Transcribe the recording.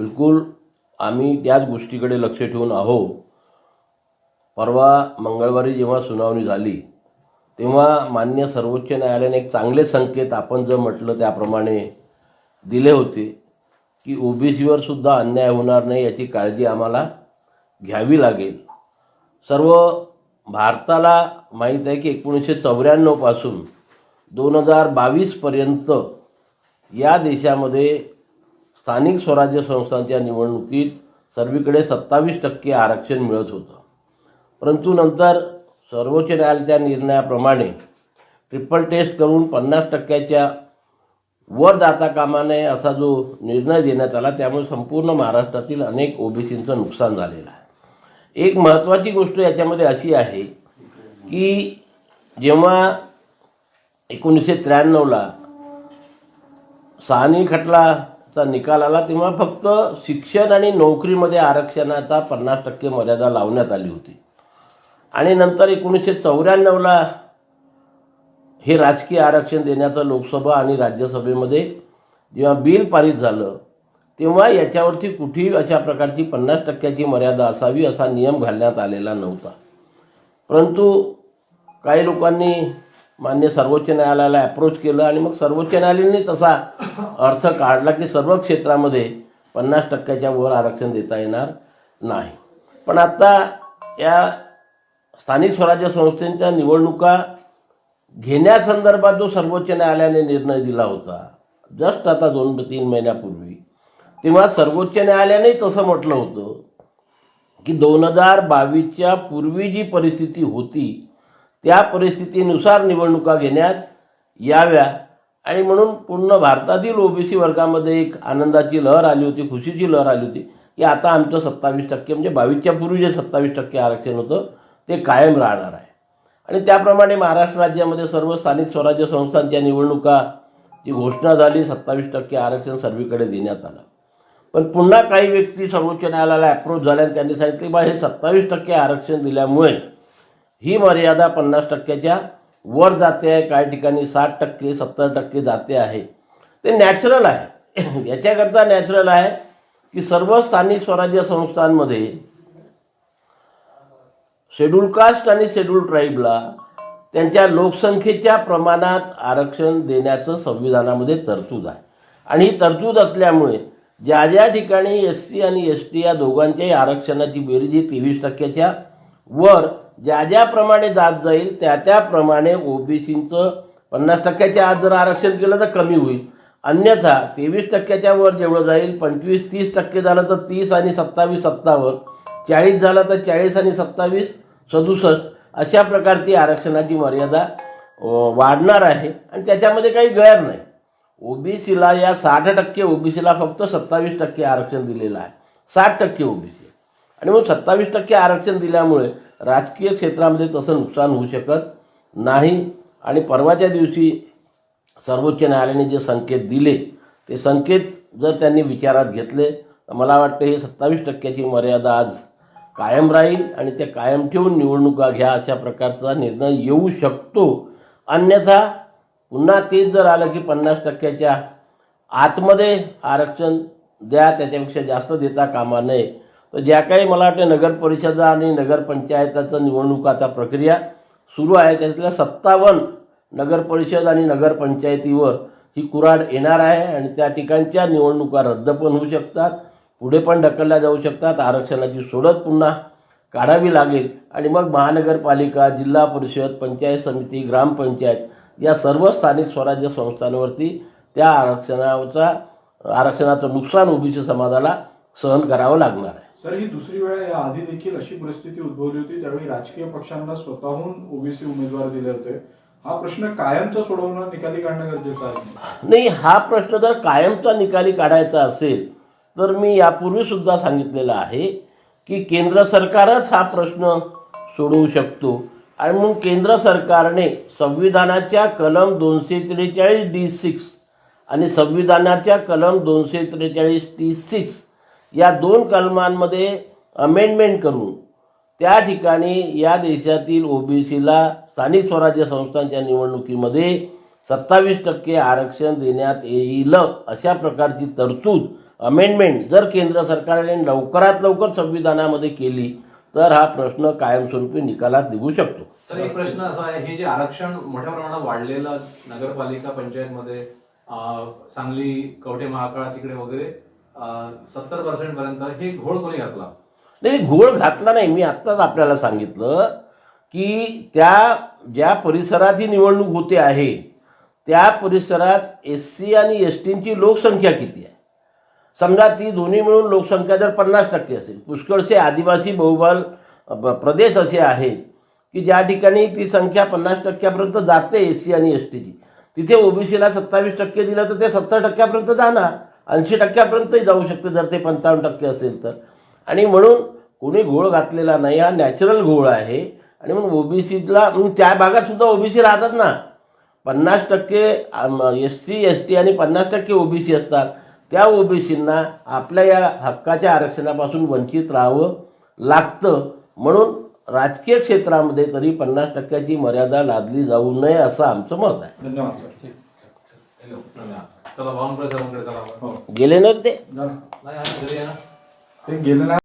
बिलकुल आम्ही त्याच गोष्टीकडे लक्ष ठेवून आहो. परवा मंगळवारी जेव्हा सुनावणी झाली तेव्हा मान्य सर्वोच्च न्यायालयाने एक चांगले संकेत आपण जर म्हटलं त्याप्रमाणे दिले होते की ओबीसीवर सुद्धा अन्याय होणार नाही याची काळजी आम्हाला घ्यावी लागेल. सर्व भारताला माहीत आहे की एकोणीसशे चौऱ्याण्णवपासून दोन हजार बावीसपर्यंत या देशामध्ये स्थानिक स्वराज्य संस्थांच्या निवडणुकीत सर्वीकडे सत्तावीस टक्के आरक्षण मिळत होतं. परंतु नंतर सर्वोच्च न्यायालयाच्या निर्णयाप्रमाणे ट्रिपल टेस्ट करून पन्नास टक्क्याच्या वर जाता कामा नये असा जो निर्णय देण्यात आला त्यामुळे संपूर्ण महाराष्ट्रातील अनेक ओबीसींचं नुकसान झालेलं आहे. एक महत्त्वाची गोष्ट याच्यामध्ये अशी आहे की जेव्हा एकोणीसशे त्र्याण्णवला सानी चा निकाल आला तेव्हा फक्त शिक्षण आणि नोकरीमध्ये आरक्षणाचा पन्नास टक्के मर्यादा लावण्यात आली होती. आणि नंतर एकोणीसशे चौऱ्याण्णवला हे राजकीय आरक्षण देण्याचं लोकसभा आणि राज्यसभेमध्ये जेव्हा बिल पारित झालं तेव्हा याच्यावरती कुठेही अशा प्रकारची पन्नास टक्क्याची मर्यादा असावी असा नियम घालण्यात आलेला नव्हता. परंतु काही लोकांनी मान्य सर्वोच्च न्यायालयाला अप्रोच केलं आणि मग सर्वोच्च न्यायालयाने तसा अर्थ काढला की सर्व क्षेत्रामध्ये पन्नास टक्क्याच्या वर आरक्षण देता येणार नाही. पण आता या स्थानिक स्वराज्य संस्थेच्या निवडणुका घेण्यासंदर्भात जो सर्वोच्च न्यायालयाने निर्णय दिला होता जस्ट आता दोन तीन महिन्यापूर्वी तेव्हा सर्वोच्च न्यायालयाने तसं म्हटलं होतं की दोन हजार बावीसच्या पूर्वी जी परिस्थिती होती त्या परिस्थितीनुसार निवडणुका घेण्यात याव्या. आणि म्हणून पूर्ण भारतातील ओबीसी वर्गामध्ये एक आनंदाची लहर आली होती खुशीची लहर आली होती की आता आमचं सत्तावीस टक्के म्हणजे बावीसच्या पूर्वी जे सत्तावीस टक्के आरक्षण होतं ते कायम राहणार आहे. आणि त्याप्रमाणे महाराष्ट्र राज्यामध्ये सर्व स्थानिक स्वराज्य संस्थांच्या निवडणुका जी घोषणा झाली सत्तावीस टक्के आरक्षण सर्वीकडे देण्यात आलं. पण पुन्हा काही व्यक्ती सर्वोच्च न्यायालयाला अप्रोच झाल्या आणि त्यांनी सांगितले बा हे सत्तावीस टक्के आरक्षण दिल्यामुळे ही मर्यादा पन्नास टक्क्याच्या वर जाते आहे काही ठिकाणी साठ टक्के सत्तर टक्के जाते आहे. ते नॅचरल आहे. याच्याकरता नॅचरल आहे की सर्व स्थानिक स्वराज्य संस्थांमध्ये शेड्यूल कास्ट आणि शेड्यूल ट्राईबला त्यांच्या लोकसंख्येच्या प्रमाणात आरक्षण देण्याचं संविधानामध्ये तरतूद आहे. आणि ही तरतूद असल्यामुळे ज्या ज्या ठिकाणी एस सी आणि एस टी या दोघांच्याही आरक्षणाची बेरीज ही तेवीस टक्क्याच्या वर ज्या ज्याप्रमाणे जात जाईल त्या त्याप्रमाणे ओबीसीचं पन्नास टक्क्याच्या आत जर आरक्षण केलं तर कमी होईल. अन्यथा तेवीस टक्क्याच्या वर जेवढं जाईल पंचवीस तीस टक्के झालं तर तीस आणि सत्तावीस सत्तावन्न चाळीस झालं तर चाळीस आणि सत्तावीस सदुसष्ट अशा प्रकारची आरक्षणाची मर्यादा वाढणार आहे. आणि त्याच्यामध्ये काही गैर नाही. ओबीसीला या साठ टक्के ओबीसीला फक्त सत्तावीस टक्के आरक्षण दिलेलं आहे. साठ टक्के ओबीसी. आणि मग सत्तावीस टक्के आरक्षण दिल्यामुळे राजकीय क्षेत्रामध्ये तसं नुकसान होऊ शकत नाही. आणि परवाच्या दिवशी सर्वोच्च न्यायालयाने जे संकेत दिले ते संकेत जर त्यांनी विचारात घेतले तर मला वाटतं हे सत्तावीस टक्क्याची मर्यादा आज कायम राहील आणि ते कायम ठेवून निवडणुका घ्या अशा प्रकारचा निर्णय येऊ शकतो. अन्यथा पुन्हा तेच जर आलं की पन्नास टक्क्याच्या आतमध्ये आरक्षण द्या त्याच्यापेक्षा जास्त देता कामा नये. तर ज्या काही मला वाटतं नगर परिषदा आणि नगरपंचायताचं निवडणुकाचा प्रक्रिया सुरू आहे त्यातल्या सत्तावन्न नगरपरिषद आणि नगरपंचायतीवर ही कुराड येणार आहे आणि त्या ठिकाणच्या निवडणुका रद्द पण होऊ शकतात पुढे पण ढकलल्या जाऊ शकतात आरक्षणाची सोडत पुन्हा काढावी लागेल. आणि मग महानगरपालिका जिल्हा परिषद पंचायत समिती ग्रामपंचायत या सर्व स्थानिक स्वराज्य संस्थांवरती त्या आरक्षणाचा आरक्षणाचं नुकसान ओबीसी समाजाला सहन करावं लागणार आहे. सर ही दुसरी वेळ या आधी देखील अशी परिस्थिती उद्भवली होती त्यावेळी राजकीय पक्षांना स्वतःहून ओबीसी उमेदवार दिले होते. हा प्रश्न कायमचा सोडवणं निकाली काढणं गरजेचं आहे. नाही हा प्रश्न जर कायमचा निकाली काढायचा असेल तर मी यापूर्वी सुद्धा सांगितलेलं आहे की केंद्र सरकारच हा प्रश्न सोडवू शकतो. आणि म्हणून केंद्र सरकारने संविधानाच्या कलम दोनशे त्रेचाळीस डी सिक्स आणि संविधानाच्या कलम दोनशे त्रेचाळीस टी सिक्स या दोन कलमांमध्ये अमेंडमेंट करून त्या ठिकाणी या देशातील ओबीसीला स्थानिक स्वराज्य संस्थांच्या निवडणुकीमध्ये सत्तावीस टक्के आरक्षण देण्यात येईल अशा प्रकारची तरतूद अमेंडमेंट जर केंद्र सरकारने लवकरात लवकर संविधानामध्ये केली तर हा प्रश्न कायमस्वरूपी निकालात निघू शकतो. तर एक प्रश्न असा आहे हे जे आरक्षण मोठ्या प्रमाणात वाढलेलं नगरपालिका पंचायतमध्ये सांगली कवठे महाकाळ तिकडे वगैरे सत्तर पर्सेंट पर्यंत हे घोळ कोणी घातला? नाही घोळ घातला नाही. मी आत्ताच आपल्याला सांगितलं की त्या ज्या परिसरात ही निवडणूक होते आहे त्या परिसरात एस सी आणि एस टीची लोकसंख्या किती आहे? समजा ती दोन्ही मिळून लोकसंख्या जर पन्नास टक्के असेल पुष्कळचे आदिवासी बहुबल प्रदेश असे आहेत की ज्या ठिकाणी ती संख्या पन्नास टक्क्यापर्यंत जाते एस सी आणि एस टीची तिथे ओबीसीला सत्तावीस टक्के दिलं तर ते सत्तर टक्क्यापर्यंत जाणार. ऐंशी टक्क्यापर्यंतही जाऊ शकते जर ते पंचावन्न टक्के असेल तर. आणि म्हणून कोणी घोळ घातलेला नाही हा नॅचरल घोळ आहे. आणि म्हणून ओबीसीला त्या भागात सुद्धा ओबीसी राहतात ना. पन्नास टक्के एस सी एस टी आणि पन्नास टक्के ओबीसी असतात. त्या ओबीसींना आपल्या या हक्काच्या आरक्षणापासून वंचित राहावं लागतं. म्हणून राजकीय क्षेत्रामध्ये तरी पन्नास टक्क्याची मर्यादा लादली जाऊ नये असं आमचं मत आहे. धन्यवाद सर. गेले ना. ते गेले ना?